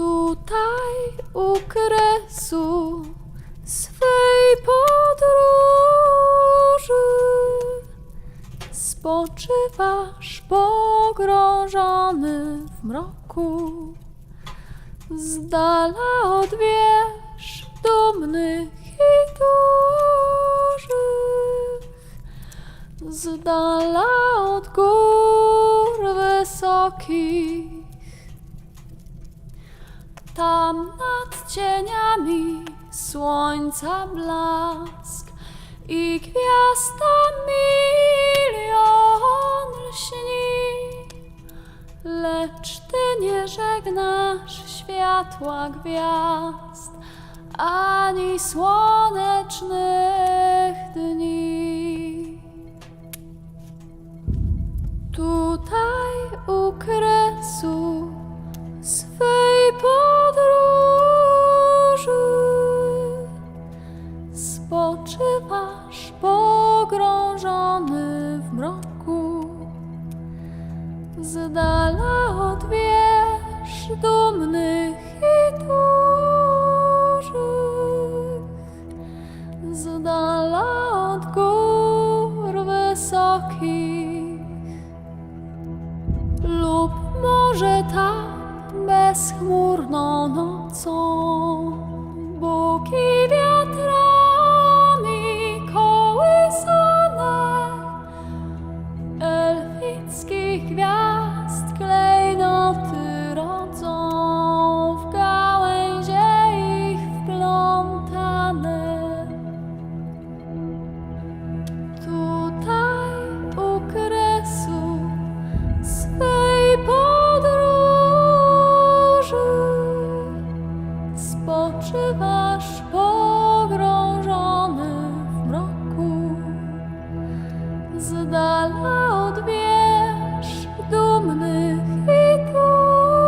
Tutaj u kresu swej podróży spoczywasz pogrążony w mroku. Z dala od wież dumnych i dużych, z dala od gór wysokich. Tam nad cieniami słońca blask i gwiazda milion lśni. Lecz ty nie żegnasz światła gwiazd ani słonecznych dni. Tutaj u kresu Z dala od wież dumnych i dużych, z dala od gór wysokich, lub może tam bezchmurną nocą, buki wiatrami kołysane elfickich spoczywasz pogrążony w mroku z dala od wież dumnych i dużych,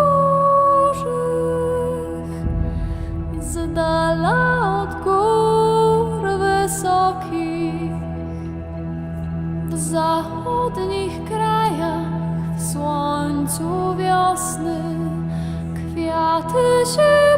z dala od gór wysokich, w zachodnich krajach, w słońcu wiosny, kwiaty się.